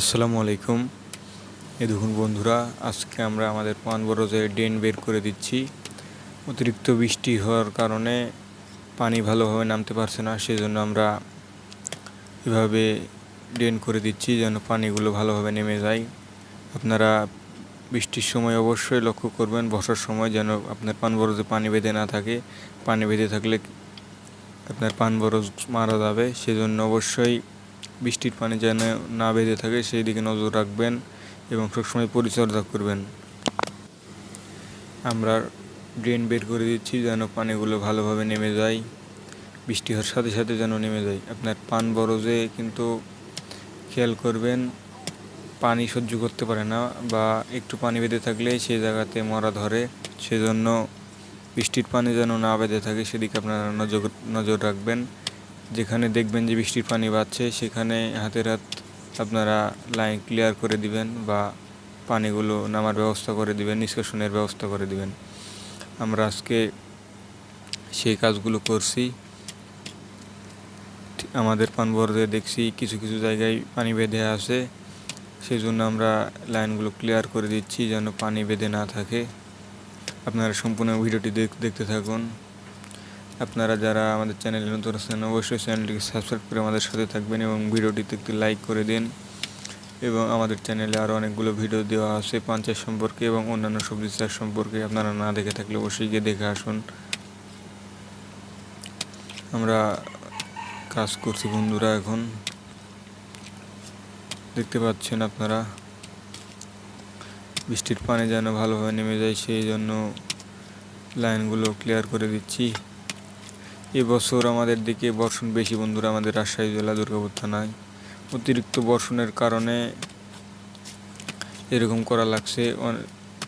আসসালামু আলাইকুম। এ দেখুন বন্ধুরা, আজকে আমরা আমাদের পান বরজে ড্রেন বের করে দিচ্ছি। অতিরিক্ত বৃষ্টি হওয়ার কারণে পানি ভালোভাবে নামতে পারছে না, সেজন্য আমরা এভাবে ড্রেন করে দিচ্ছি যেন পানিগুলো ভালোভাবে নেমে যায়। আপনারা বৃষ্টির সময় অবশ্যই লক্ষ্য করবেন, বর্ষার সময় যেন আপনার পান বরজে পানি বেঁধে না থাকে। পানি বেঁধে থাকলে আপনার পান বরজ মারা যাবে, সেজন্য অবশ্যই বৃষ্টির পানি যেন না বেঁধে থাকে, সেই দিকে নজর রাখবেন এবং সবসময় পরিচর্যা করবেন। আমরা ড্রেন বের করে দিচ্ছি যেন পানিগুলো ভালোভাবে নেমে যায়। বৃষ্টি হওয়ার সাথে সাথে যেন নেমে যায়। আপনার পান বরজে কিন্তু খেয়াল করবেন, পানি সহ্য করতে পারে না বা একটু পানি বেঁধে থাকলে সেই জায়গাতে মরা ধরে। সেজন্য বৃষ্টির পানি যেন না বেঁধে থাকে, সেদিকে আপনারা নজর নজর রাখবেন। যেখানে দেখবেন যে বৃষ্টির পানি বাড়ছে, সেখানে হাতের হাত আপনারা লাইন ক্লিয়ার করে দিবেন বা পানিগুলো নামার ব্যবস্থা করে দিবেন, নিষ্কাশনের ব্যবস্থা করে দিবেন। আমরা আজকে সেই কাজগুলো করছি। আমাদের পানবরদে দেখছি কিছু কিছু জায়গায় পানি বেঁধে আছে। সেই জন্য আমরা লাইনগুলো ক্লিয়ার করে দিচ্ছি যেন পানি বেঁধে না থাকে। আপনারা সম্পূর্ণ ভিডিওটি দেখ- দেখতে থাকুন। আপনারা যারা আমাদের চ্যানেলে নতুন আছেন, অবশ্যই চ্যানেলটিকে সাবস্ক্রাইব করে আমাদের সাথে থাকবেন এবং ভিডিওটিতে একটি লাইক করে দিন। এবং আমাদের চ্যানেলে আরও অনেকগুলো ভিডিও দেওয়া আছে পাঞ্চায়েত সম্পর্কে এবং অন্যান্য সবজি চাষ সম্পর্কে। আপনারা না দেখে থাকলে অবশ্যই গিয়ে দেখে আসুন। আমরা কাজ করছি বন্ধুরা এখন। দেখতে পাচ্ছেন আপনারা, বৃষ্টির পানি যেন ভালোভাবে নেমে যায়, সেই জন্য লাইনগুলো ক্লিয়ার করে দিচ্ছি। এবছর আমাদের দিকে বর্ষণ বেশি, বন্ধুরা। আমাদের রাজশাহী জেলা দুর্গাপুর থানায় অতিরিক্ত বর্ষণের কারণে এরকম করা লাগছে।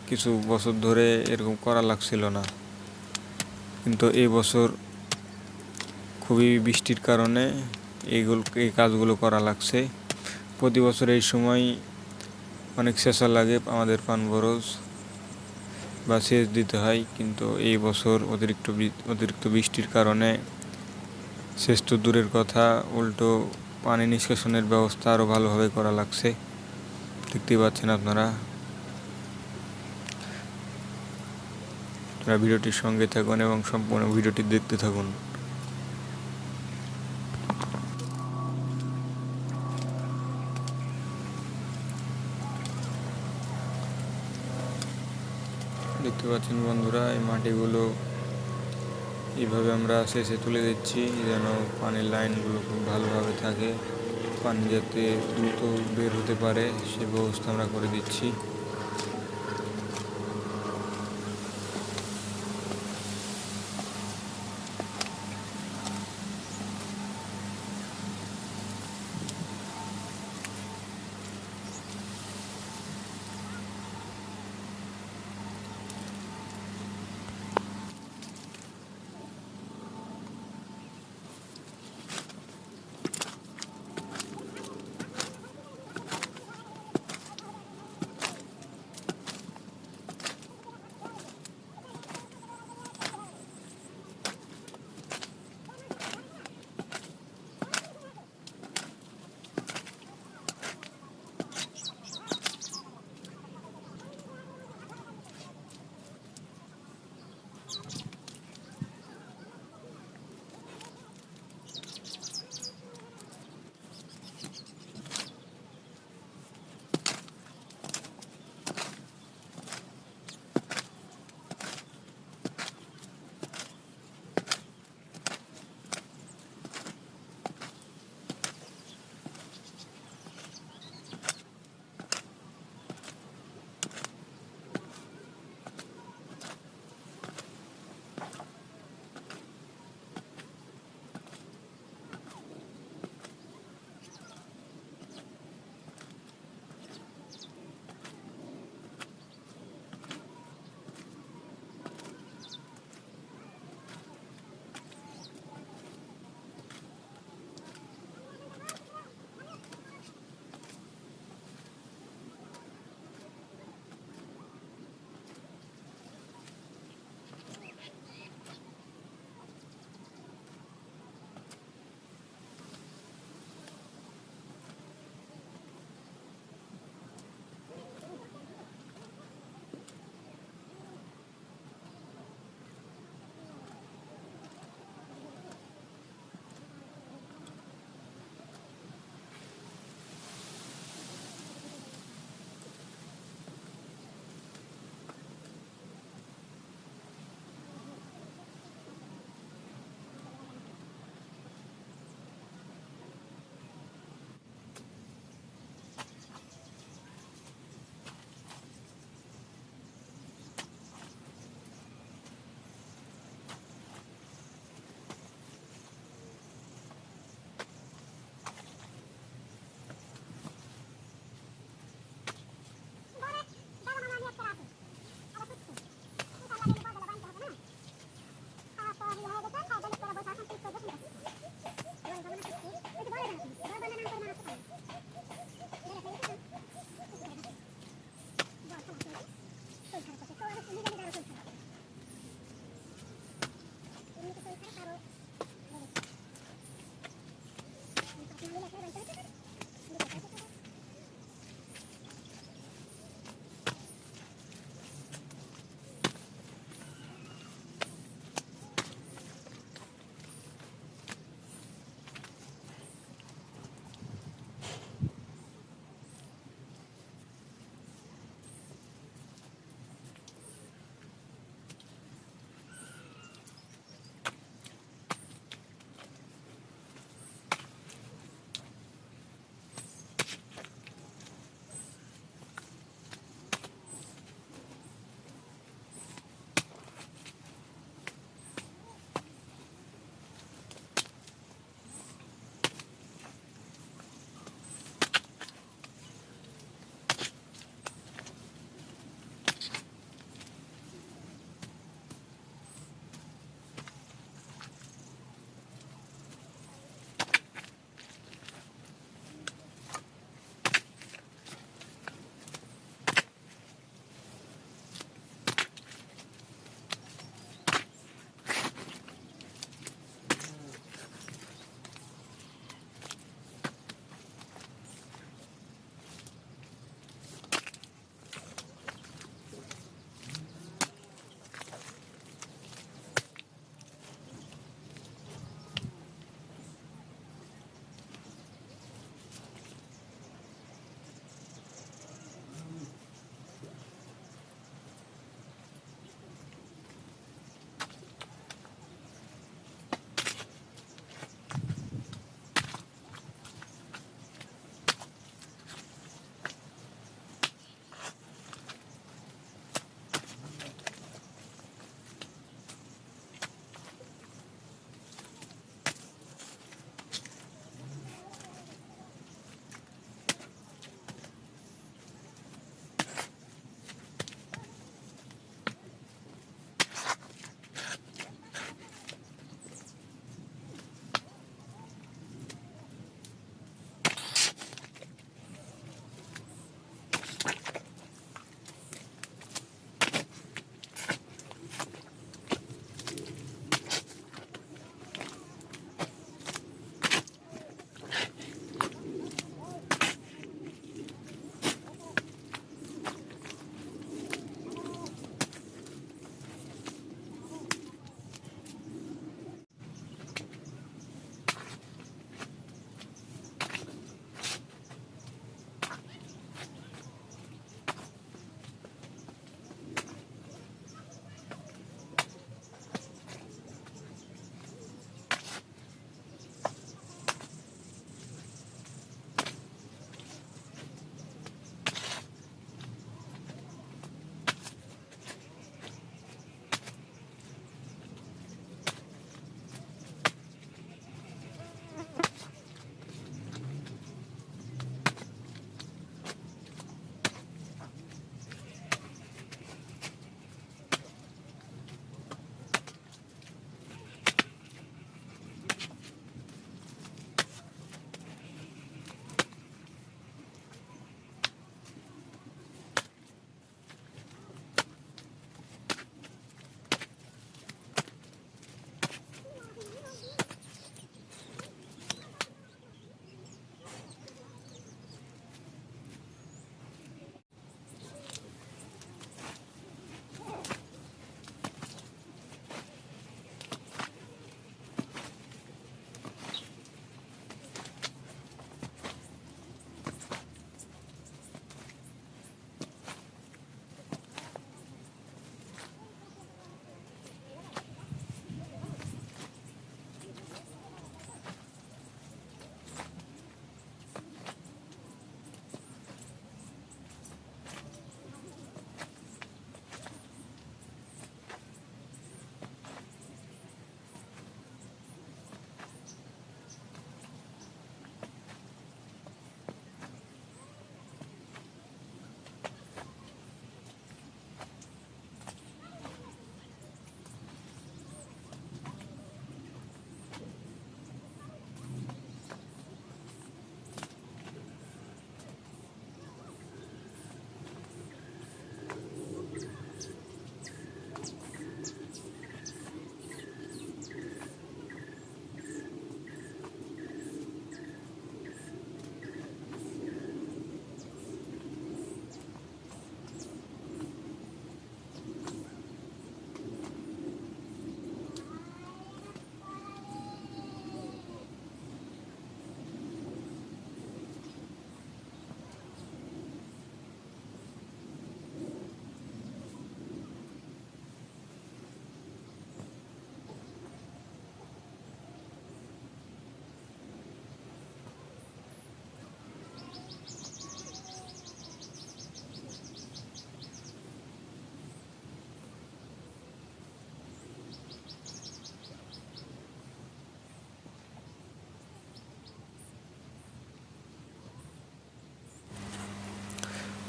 কিছু বছর ধরে এরকম করা লাগছিল না। কিন্তু এই বছর খুবই বৃষ্টির কারণে এইগুলো এই কাজগুলো করা লাগছে। প্রতি বছর এই সময় অনেক চেঁচা লাগে আমাদের পান বরজ বা সেচ দিতে হয়, কিন্তু এই বছর অতিরিক্ত অতিরিক্ত বৃষ্টির কারণে সেচ তো দূরের কথা, উল্টো পানি নিষ্কাশনের ব্যবস্থা আরও ভালোভাবে করা লাগছে। দেখতেই পাচ্ছেন আপনারা। আপনারা ভিডিওটির সঙ্গে থাকুন এবং সম্পূর্ণ ভিডিওটি দেখতে থাকুন। দেখতে পাচ্ছেন বন্ধুরা, এই মাটিগুলো এইভাবে আমরা শেষে তুলে দিচ্ছি, যেন পানির লাইনগুলো খুব ভালোভাবে থাকে, পানি যাতে দ্রুত বের হতে পারে, সে ব্যবস্থা আমরা করে দিচ্ছি।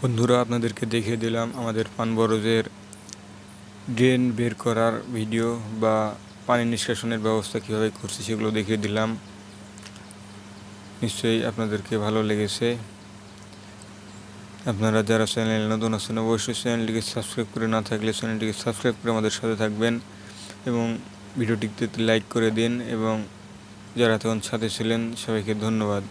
বন্ধুরা, আপনাদেরকে দেখিয়ে দিলাম আমাদের পান বরজের ড্রেন বের করার ভিডিও বা পানি নিষ্কাশনের ব্যবস্থা কীভাবে করছি সেগুলো দেখিয়ে দিলাম। নিশ্চয়ই আপনাদেরকে ভালো লেগেছে। আপনারা যারা চ্যানেল নতুন আছেন, অবশ্যই চ্যানেলটিকে সাবস্ক্রাইব করে না থাকলে চ্যানেলটিকে সাবস্ক্রাইব করে আমাদের সাথে থাকবেন এবং ভিডিওটিতে লাইক করে দিন এবং যারা তখন সাথে ছিলেন, সবাইকে ধন্যবাদ।